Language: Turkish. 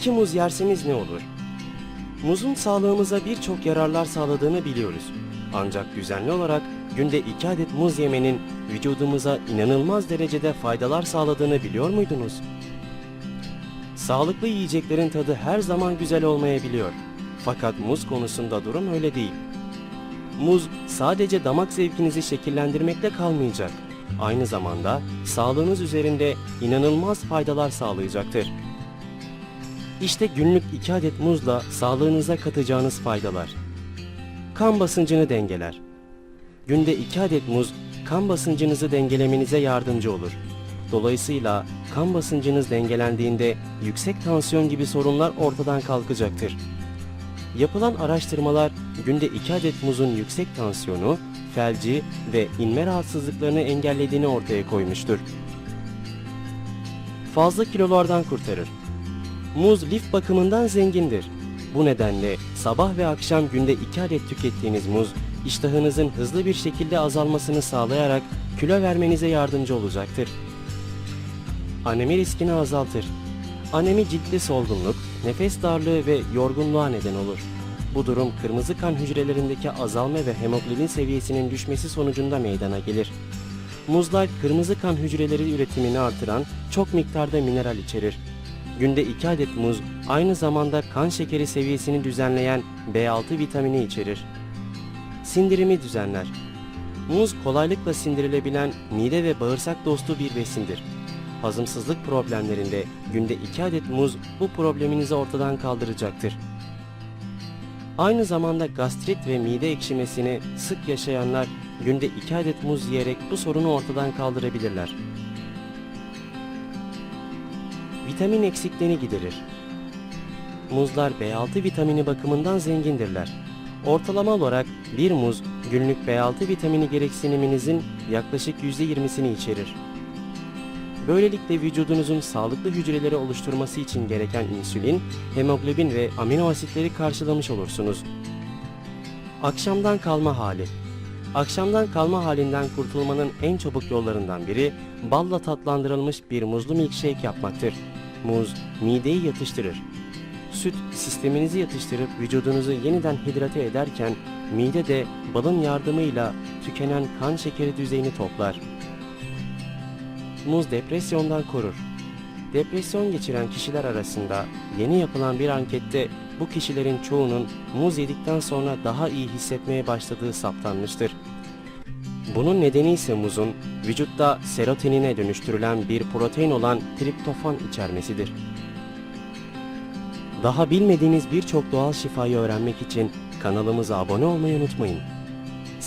İki muz yerseniz ne olur? Muzun sağlığımıza birçok yararlar sağladığını biliyoruz. Ancak düzenli olarak günde iki adet muz yemenin vücudumuza inanılmaz derecede faydalar sağladığını biliyor muydunuz? Sağlıklı yiyeceklerin tadı her zaman güzel olmayabiliyor. Fakat muz konusunda durum öyle değil. Muz sadece damak zevkinizi şekillendirmekle kalmayacak. Aynı zamanda sağlığınız üzerinde inanılmaz faydalar sağlayacaktır. İşte günlük 2 adet muzla sağlığınıza katacağınız faydalar. Kan basıncını dengeler. Günde 2 adet muz kan basıncınızı dengelemenize yardımcı olur. Dolayısıyla kan basıncınız dengelendiğinde yüksek tansiyon gibi sorunlar ortadan kalkacaktır. Yapılan araştırmalar günde 2 adet muzun yüksek tansiyonu, felci ve inme rahatsızlıklarını engellediğini ortaya koymuştur. Fazla kilolardan kurtarır. Muz lif bakımından zengindir. Bu nedenle sabah ve akşam günde 2 adet tükettiğiniz muz, iştahınızın hızlı bir şekilde azalmasını sağlayarak kilo vermenize yardımcı olacaktır. Anemi riskini azaltır. Anemi ciltte solgunluk, nefes darlığı ve yorgunluğa neden olur. Bu durum kırmızı kan hücrelerindeki azalma ve hemoglobin seviyesinin düşmesi sonucunda meydana gelir. Muzlar kırmızı kan hücreleri üretimini artıran çok miktarda mineral içerir. Günde 2 adet muz aynı zamanda kan şekeri seviyesini düzenleyen B6 vitamini içerir. Sindirimi düzenler. Muz kolaylıkla sindirilebilen mide ve bağırsak dostu bir besindir. Hazımsızlık problemlerinde günde 2 adet muz bu probleminizi ortadan kaldıracaktır. Aynı zamanda gastrit ve mide ekşimesini sık yaşayanlar günde 2 adet muz yiyerek bu sorunu ortadan kaldırabilirler. Vitamin eksikliğini giderir. Muzlar B6 vitamini bakımından zengindirler. Ortalama olarak bir muz günlük B6 vitamini gereksiniminizin yaklaşık %20'sini içerir. Böylelikle vücudunuzun sağlıklı hücreleri oluşturması için gereken insülin, hemoglobin ve amino asitleri karşılamış olursunuz. Akşamdan kalma hali Akşamdan kalma halinden kurtulmanın en çabuk yollarından biri balla tatlandırılmış bir muzlu milkshake yapmaktır. Muz mideyi yatıştırır. Süt sisteminizi yatıştırıp vücudunuzu yeniden hidrate ederken mide de balın yardımıyla tükenen kan şekeri düzeyini toplar. Muz depresyondan korur. Depresyon geçiren kişiler arasında yeni yapılan bir ankette bu kişilerin çoğunun muz yedikten sonra daha iyi hissetmeye başladığı saptanmıştır. Bunun nedeni ise muzun vücutta serotonine dönüştürülen bir protein olan triptofan içermesidir. Daha bilmediğiniz birçok doğal şifayı öğrenmek için kanalımıza abone olmayı unutmayın.